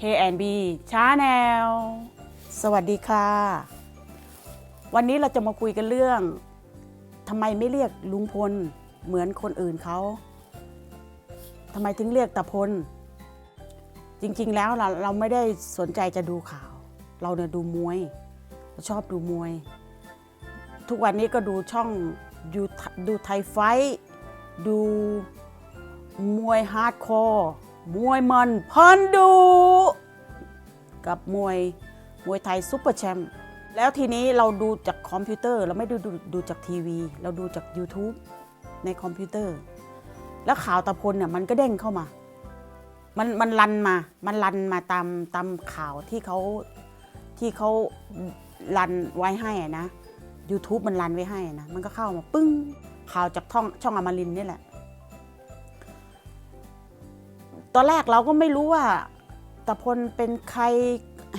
K&B Channel สวัสดีค่ะ วันนี้เราจะมาคุยกันเรื่องทำไมไม่เรียกลุงพลเหมือนคนอื่นเขาทำไมถึงเรียกตะพล จริงๆแล้วเราเราไม่ได้สนใจจะดูข่าว เราเนี่ยดูมวยเราชอบดูมวย ทุกวันนี้ก็ดูช่องยูดูไทยไฟท์ดูมวยฮาร์ดคอร์ มวยมันพันดู กับมวยมวยไทยซุปเปอร์แชมป์แล้วทีนี้เราดูจากคอมพิวเตอร์เราไม่ดูดูดูจากทีวี เราดูจาก YouTube ในคอมพิวเตอร์ แล้วข่าวตะพลเนี่ยมันก็เด้งเข้ามา มันมันรันมา มันรันมาตามตามข่าวที่เขาที่เขารันไว้ให้นะ YouTube มันรันไว้ให้นะ มันก็เข้ามาปึ้งข่าวจากท่องช่องอมรินนี่แหละ อนแรกเราก็ไม่รู้ว่าตะพลเป็นใคร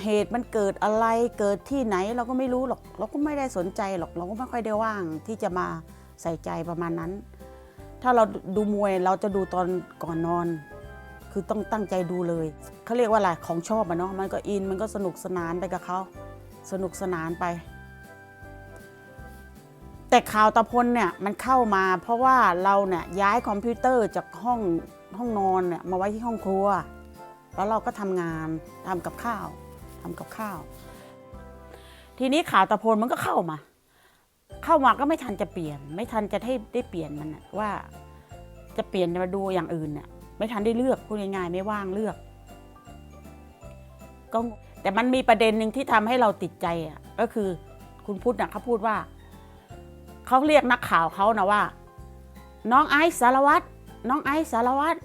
เหตุมันเกิดอะไรเกิดที่ไหนเราก็ไม่รู้หรอก เราก็ไม่ได้สนใจหรอกเราก็ไม่ค่อยได้ว่างที่จะมาใส่ใจประมาณนั้น ถ้าเราดูมวยเราจะดูตอนก่อนนอน คือต้องตั้งใจดูเลยเขาเรียกว่าอะไรของชอบอะเนาะมันก็อินมันก็สนุกสนานไปกับเขาสนุกสนานไป แต่ข่าวตะพลเนี่ยมันเข้ามา เพราะว่าเราเนี่ยย้ายคอมพิวเตอร์จากห้อง ห้องนอนเนี่ยมาไว้ที่ห้องครัว แล้วเราก็ทำงานทำกับข้าวทำกับข้าว ทีนี้ข่าวตะโพลมันก็เข้ามา เข้ามาก็ไม่ทันจะเปลี่ยน ไม่ทันจะให้ได้เปลี่ยนมันน่ะว่าจะเปลี่ยนมาดูอย่างอื่นเนี่ยไม่ทันได้เลือกพูดง่ายๆไม่ว่างเลือกก็แต่มันมีประเด็นหนึ่งที่ทำให้เราติดใจอะก็คือคุณพุทธน่ะเขาพูดว่าเขาเรียกนักข่าวเขานะว่า น้องไอซ์สารวัตร น้องไอซ์สารวัตร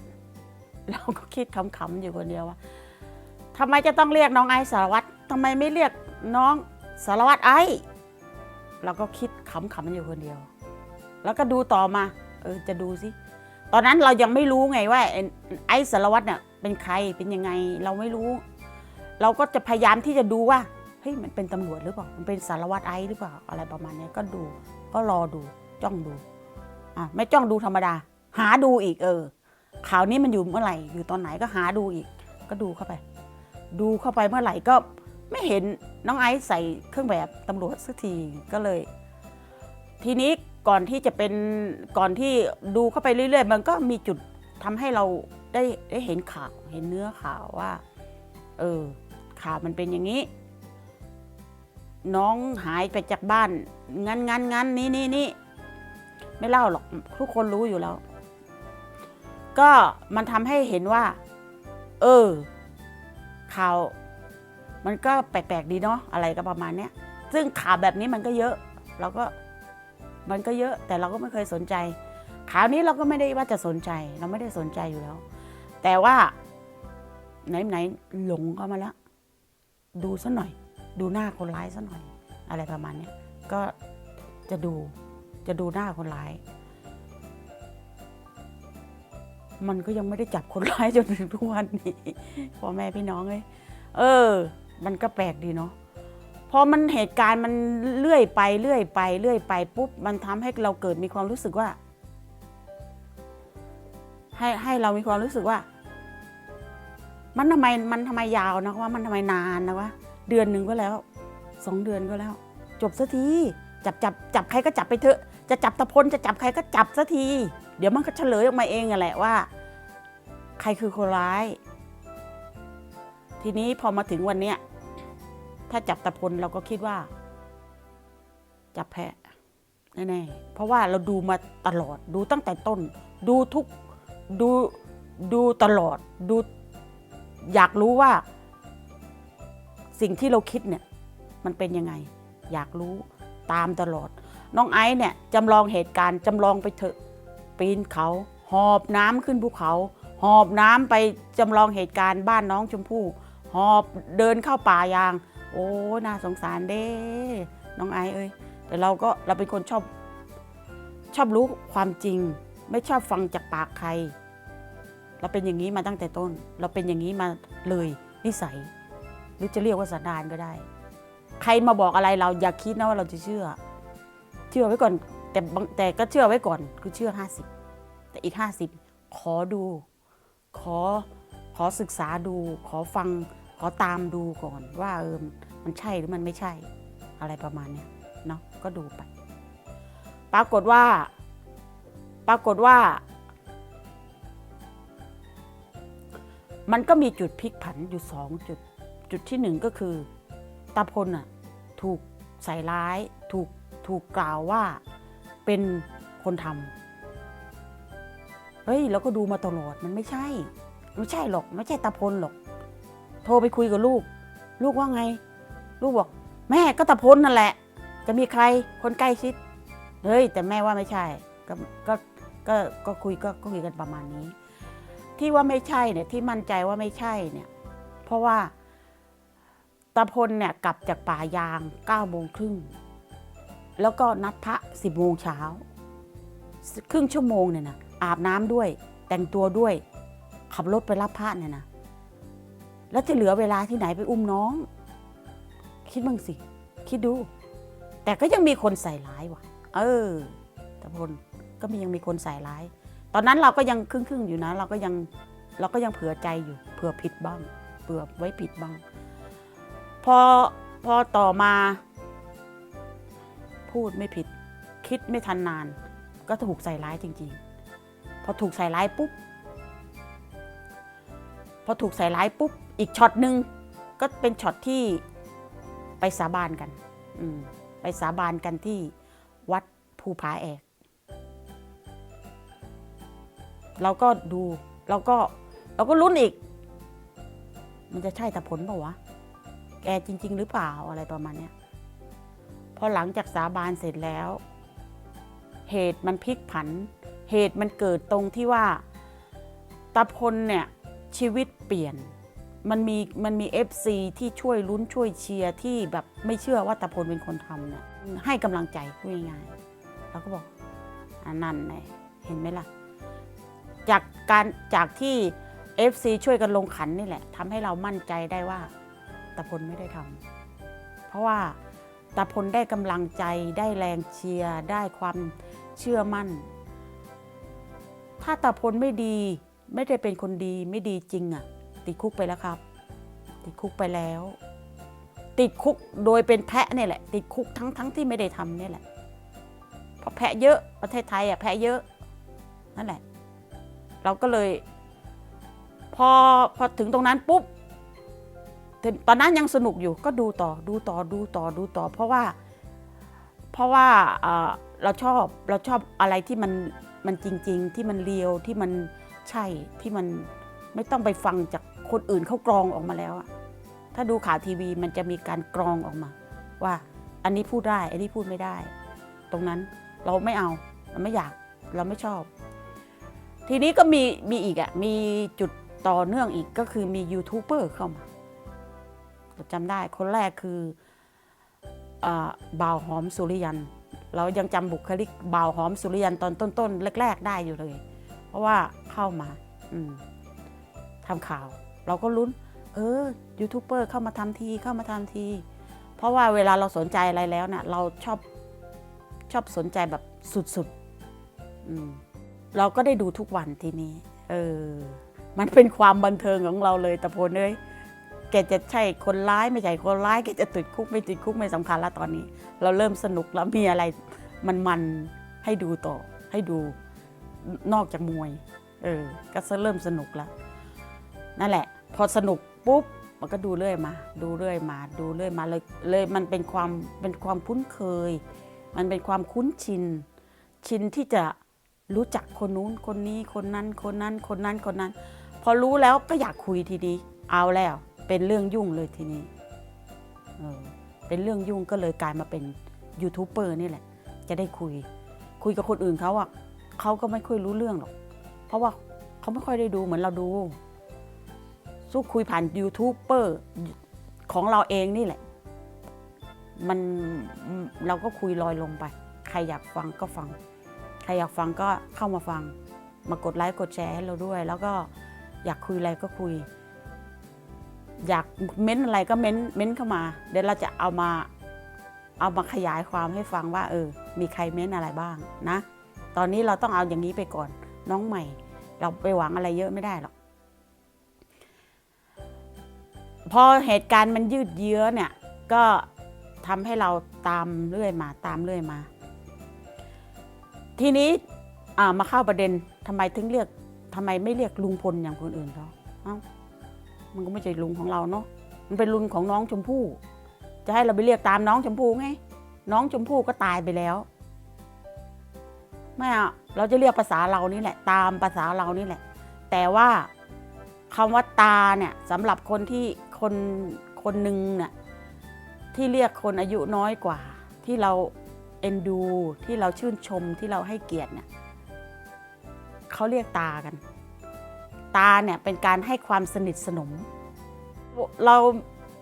เราก็คิดขำๆอยู่คนเดียวว่าทำไมจะต้องเรียกน้องไอซ์สารวัตรทำไมไม่เรียกน้องสารวัตรไอซ์เราก็คิดขำๆอยู่คนเดียว แล้วก็ดูต่อมา เออจะดูสิตอนนั้นเรายังไม่รู้ไงว่า ไอ้สารวัตรเนี่ยเป็นใครเป็นยังไงเราไม่รู้ เราก็จะพยายามที่จะดูว่าเฮ้ยมันเป็นตำรวจหรือเปล่า มันเป็นสารวัตรไอซ์หรือเปล่าอะไรประมาณนี้ก็ดู ก็รอดูจ้องดูอะไม่จ้องดูธรรมดา หาดูอีกเออข่าวนี้มันอยู่เมื่อไหร่อยู่ตอนไหนก็หาดูอีก ก็ดูเข้าไป ดูเข้าไปเมื่อไหร่ก็ไม่เห็นน้องไอซ์ใส่เครื่องแบบตำรวจสักทีก็เลย ทีนี้ก่อนที่จะเป็นก่อนที่ดูเข้าไปเรื่อยๆ มันก็มีจุดทำให้เราได้ได้เห็นข่าวเห็นเนื้อข่าวว่า เออ ข่าวมันเป็นอย่างนี้ น้องหายไปจากบ้าน งั้นงั้นงั้นนี่นี่นี่ไม่เล่าหรอก ทุกคนรู้อยู่แล้ว ก็มันทำให้เห็นว่า เออข่าวมันก็แปลกๆดีเนาะอะไรก็ประมาณเนี้ยซึ่งข่าวแบบนี้มันก็เยอะ เราก็มันก็เยอะ แต่เราก็ไม่เคยสนใจ ข่าวนี้เราก็ไม่ได้ว่าจะสนใจ เราไม่ได้สนใจอยู่แล้ว แต่ว่าไหนๆหลงเข้ามาแล้ว ดูซะหน่อย ดูหน้าคนร้ายซะหน่อย อะไรประมาณเนี้ยก็จะดูจะดูหน้าคนร้าย มันก็ยังไม่ได้จับคนร้ายจนถึงทุกวันนี้พ่อแม่พี่น้องเลยเออ มันก็แปลกดีเนาะพอมันเหตุการณ์มันเลื่อยไปเลื่อยไปเลื่อยไปปุ๊บมันทำให้เราเกิดมีความรู้สึกว่า ให้ให้เรามีความรู้สึกว่า มันทำไมมันทำไมยาวนะว่า มันทำไมนานนะวะเดือนหนึ่งก็แล้วสองเดือนก็แล้ว จบสักทีจับจับจับใครก็จับไปเถอะ จะจับตะพลจะจับใครก็จับสักที เดี๋ยวมันก็เฉลยออกมาเองอะแหละว่า ใครคือคนร้าย ทีนี้พอมาถึงวันเนี้ยถ้าจับตะพลเราก็คิดว่า จับแพะแน่ๆเพราะว่าเราดูมาตลอดดูตั้งแต่ต้น ดูทุกดูดูตลอดดูอยากรู้ว่า สิ่งที่เราคิดเนี่ย มันเป็นยังไง อยากรู้ตามตลอด น้องไอซ์เนี่ยจำลองเหตุการณ์จำลองไปเถอะ ปีนเขา หอบน้ำขึ้นภูเขา หอบน้ำไปจำลองเหตุการณ์บ้านน้องชมพู่ หอบเดินเข้าป่ายาง โอ้น่าสงสารเด้น้องไอเอ้ยแต่เราก็เราเป็นคนชอบชอบรู้ความจริง ไม่ชอบฟังจากปากใคร เราเป็นอย่างนี้มาตั้งแต่ต้น เราเป็นอย่างนี้มาเลยนิสัย หรือจะเรียกว่าสันดานก็ได้ ใครมาบอกอะไรเราอย่าคิดนะว่าเราจะเชื่อ เชื่อไว้ก่อน แต่บางแต่ก็เชื่อไว้ก่อนคือเชื่อ 50 แต่อีก 50 ขอดู ขอขอศึกษาดู ขอฟังขอตามดูก่อนว่าเออมันใช่หรือมันไม่ใช่อะไรประมาณเนี้ยเนาะก็ดูไป ปรากฏว่า ปรากฏว่า มันก็มีจุดพลิกผันอยู่สองจุดจุดที่หนึ่งก็คือตาพลน่ะถูกใส่ร้ายถูกถูกกล่าวว่า เป็นคนทำเฮ้ยเราก็ดูมาตลอดมันไม่ใช่ ไม่ใช่หรอก ไม่ใช่ตาพลหรอก โทรไปคุยกับลูก ลูกว่าไง ลูกบอก แม่ก็ตาพลนั่นแหละ จะมีใครคนใกล้ชิดเฮ้ย แต่แม่ว่าไม่ใช่ก็ก็ก็ก็คุยก็ก็คุยกันประมาณนี้ ที่ว่าไม่ใช่เนี่ยที่มั่นใจว่าไม่ใช่เนี่ย เพราะว่าตาพลเนี่ยกลับจากป่ายาง9ก้าโมงครึ่ง แล้วก็นัดพระสิบโมงเช้าครึ่งชั่วโมงเนี่ยนะอาบน้ำด้วย แต่งตัวด้วย ขับรถไปรับพระเนี่ยนะแล้วจะเหลือเวลาที่ไหนไปอุ้มน้อง คิดบ้างสิ คิดดู แต่ก็ยังมีคนใส่ร้ายว่ะ เออตาพลก็มียังมีคนใส่ร้าย ตอนนั้นเราก็ยังครึ่งๆอยู่นะ เราก็ยังเราก็ยังเผื่อใจอยู่เผื่อผิดบ้างเผื่อไว้ผิดบ้าง พอพอต่อมา พูดไม่ผิด คิดไม่ทันนาน ก็ถูกใส่ร้ายจริงๆ พอถูกใส่ร้ายปุ๊บ พอถูกใส่ร้ายปุ๊บ อีกช็อตหนึ่งก็เป็นช็อตที่ไปสาบานกันอืไปสาบานกันที่วัดภูผาแอก เราก็ดูเราก็เราก็ลุ้นอีก มันจะใช่แต่ผลเปล่าวะ แกจริง ๆ หรือเปล่าอะไรประมาณเนี้ย พอหลังจากสาบานเสร็จแล้ว เหตุมันพลิกผัน เหตุมันเกิดตรงที่ว่าตาพลเนี่ยชีวิตเปลี่ยน มันมีมันมี FC ที่ช่วยลุ้นช่วยเชียร์ที่แบบไม่เชื่อว่าตาพลเป็นคนทำเนี่ยให้กำลังใจพูดง่ายๆเราก็บอกอันนั้นไงเห็นไหมล่ะ จากการจากที่ FC ช่วยกันลงขันนี่แหละทำให้เรามั่นใจได้ว่าตาพลไม่ได้ทำเพราะว่า ตาพลได้กำลังใจได้แรงเชียร์ได้ความเชื่อมั่น ถ้าตาพลไม่ดีไม่ได้เป็นคนดีไม่ดีจริงอะติดคุกไปแล้วครับ ติดคุกไปแล้ว ติดคุกโดยเป็นแพะเนี่ยแหละ ติดคุกทั้งทั้งที่ไม่ได้ทำเนี่ยแหละเพราะแพะเยอะประเทศไทยอะแพะเยอะนั่นแหละ เราก็เลย พอพอถึงตรงนั้นปุ๊บ ตอนนั้นยังสนุกอยู่ก็ดูต่อดูต่อดูต่อดูต่อ เพราะว่า เพราะว่าเราชอบเราชอบอะไรที่มันมันจริง ๆ ที่มันเรียวที่มันใช่ที่มันไม่ต้องไปฟังจากคนอื่นเขากรองออกมาแล้วถ้าดูข่าวทีวีมันจะมีการกรองออกมา ว่าอันนี้พูดได้อันนี้พูดไม่ได้ ตรงนั้นเราไม่เอาเราไม่อยากเราไม่ชอบ ทีนี้ก็มีมีอีกอะมีจุดต่อเนื่องอีกก็คือมียูทูบเบอร์เข้ามา จำได้คนแรกคืออาบ่าวหอมสุริยัน เรายังจำบุคลิกบ่าวหอมสุริยันตอนต้นๆแรก ๆ ได้อยู่เลย เพราะว่าเข้ามาอืมทำข่าว เราก็ลุ้น เออยูทูบเบอร์เข้ามาทำทีเข้ามาทำที เพราะว่าเวลาเราสนใจอะไรแล้วเนะ่ะเราชอบชอบสนใจแบบสุดๆอืมเราก็ได้ดูทุกวันทีนี้ เออ มันเป็นความบันเทิงของเราเลยตะโพนเอ้ย แกจะใช่คนร้ายไม่ใช่คนร้ายแกจะติดคุกไม่ติดคุกไม่สำคัญแล้วตอนนี้ เราเริ่มสนุกแล้วมีอะไรมันมันให้ดูต่อให้ดูนอกจากมวย เออ ก็เริ่มสนุกแล้ว นั่นแหละ พอสนุกปุ๊บมันก็ดูเรื่อยมา ดูเรื่อยมา ดูเรื่อยมาเลยเลยมันเป็นความเป็นความคุ้นเคย มันเป็นความคุ้นชิน ชินที่จะรู้จักคนนู้นคนนี้คนนั้นคนนั้นคนนั้นคนนั้น พอรู้แล้วก็อยากคุยทีนี้เอาแล้ว เป็นเรื่องยุ่งเลยทีนี้เออเป็นเรื่องยุ่งก็เลยกลายมาเป็นยูทูบเบอร์นี่แหละ จะได้คุย คุยกับคนอื่นเขาอะเขาก็ไม่ค่อยรู้เรื่องหรอก เพราะว่าเขาไม่ค่อยได้ดูเหมือนเราดู สู้คุยผ่านยูทูบเบอร์ของเราเองนี่แหละ มันเราก็คุยลอยลงไป ใครอยากฟังก็ฟัง ใครอยากฟังก็เข้ามาฟัง มากดไลค์กดแชร์ให้เราด้วย แล้วก็อยากคุยอะไรก็คุย อยากเม้นอะไรก็เม้นเม้นเข้ามา เดี๋ยวเราจะเอามาเอามาขยายความให้ฟังว่า เออ มีใครเม้นอะไรบ้างนะ ตอนนี้เราต้องเอาอย่างนี้ไปก่อน น้องใหม่ เราไปหวังอะไรเยอะไม่ได้หรอกพอเหตุการณ์มันยืดเยื้อเนี่ย ก็ทำให้เราตามเรื่อยมาตามเรื่อยมา ทีนี้มาเข้าประเด็นทำไมถึงเรียกทำไมไม่เรียกลุงพลอย่างคนอื่นเขาเอ้า มันก็ไม่ใช่ลุงของเราเนาะมันเป็นลุงของน้องชมพู่ จะให้เราไปเรียกตามน้องชมพู่ไง น้องชมพู่ก็ตายไปแล้วไม่เอาเราจะเรียกภาษาเรานี่แหละ ตามภาษาเรานี่แหละ แต่ว่าคำว่าตาเนี่ยสำหรับคนที่คนคนหนึ่งเนี่ยที่เรียกคนอายุน้อยกว่า ที่เราเอ็นดู ที่เราชื่นชมที่เราให้เกียรติเนี่ยเขาเรียกตากัน ตาเนี่ยเป็นการให้ความสนิทสนม เรา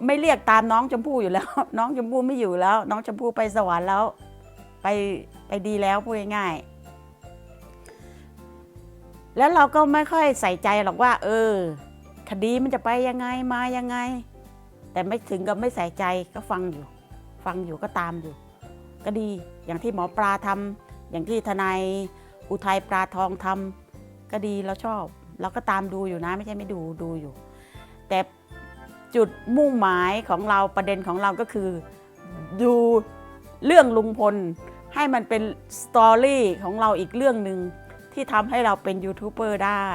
ไม่เรียกตามน้องชมพู่อยู่แล้ว น้องชมพู่ไม่อยู่แล้ว น้องชมพู่ไปสวรรค์แล้ว ไปไปดีแล้วพูดง่ายๆแล้วเราก็ไม่ค่อยใส่ใจหรอกว่า เออ คดีมันจะไปยังไงมายังไง แต่ไม่ถึงกับไม่ใส่ใจก็ฟังอยู่ ฟังอยู่ก็ตามอยู่ ก็ดีอย่างที่หมอปลาทำอย่างที่ทนายอุทัยปลาทองทำก็ดีเราชอบ เราก็ตามดูอยู่นะ ไม่ใช่ไม่ดูดูอยู่ แต่จุดมุ่งหมายของเราประเด็นของเราก็คือ ดูเรื่องลุงพล ให้มันเป็นสตอรี่ของเราอีกเรื่องหนึ่งที่ทำให้เราเป็นยูทูบเบอร์ได้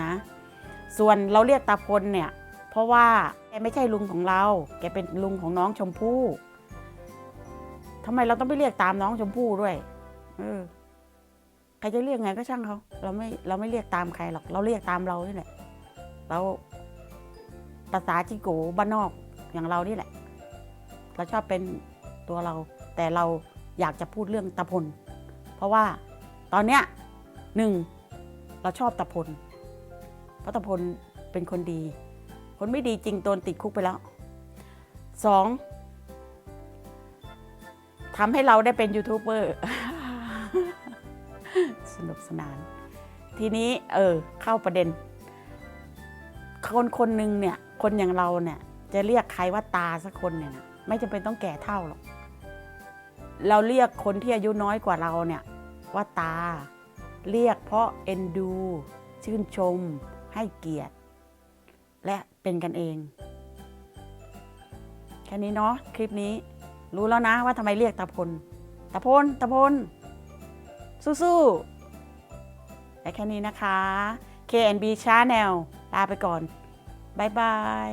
นะส่วนเราเรียกตาพลเนี่ย เพราะว่าแกไม่ใช่ลุงของเรา แกเป็นลุงของน้องชมพู่ทำไมเราต้องไปเรียกตามน้องชมพู่ด้วย เออ รจะเรียกไงก็ช่างเขาเราไม่เราไม่เรียกตามใครหรอก เราเรียกตามเรานี่แหละเราภาษาจิโกบ้านนอกอย่างเรานี่แหละ เราชอบเป็นตัวเรา แต่เราอยากจะพูดเรื่องตะพล เพราะว่าตอนเนี้ยหนึ่งเราชอบตะพล เพราะตะพลเป็นคนดี คนไม่ดีจริงโดนติดคุกไปแล้วสองทำให้เราได้เป็นยูทูบเบอร์ กสนาน ทีนี้เออเข้าประเด็น คนคนหนึ่งเนี่ยคนอย่างเราเนี่ยจะเรียกใครว่าตาสักคนเนี่ยนะไม่จำเป็นต้องแก่เท่าหรอก เราเรียกคนที่อายุน้อยกว่าเราเนี่ยว่าตา เรียกเพราะเอ็นดู ชื่นชม ให้เกียรติ และเป็นกันเอง แค่นี้เนาะคลิปนี้รู้แล้วนะว่าทำไมเรียกตาพลตาพลตาพลสู้ๆ และแค่นี้นะคะ KNB Channel ลาไปก่อน บ๊ายบาย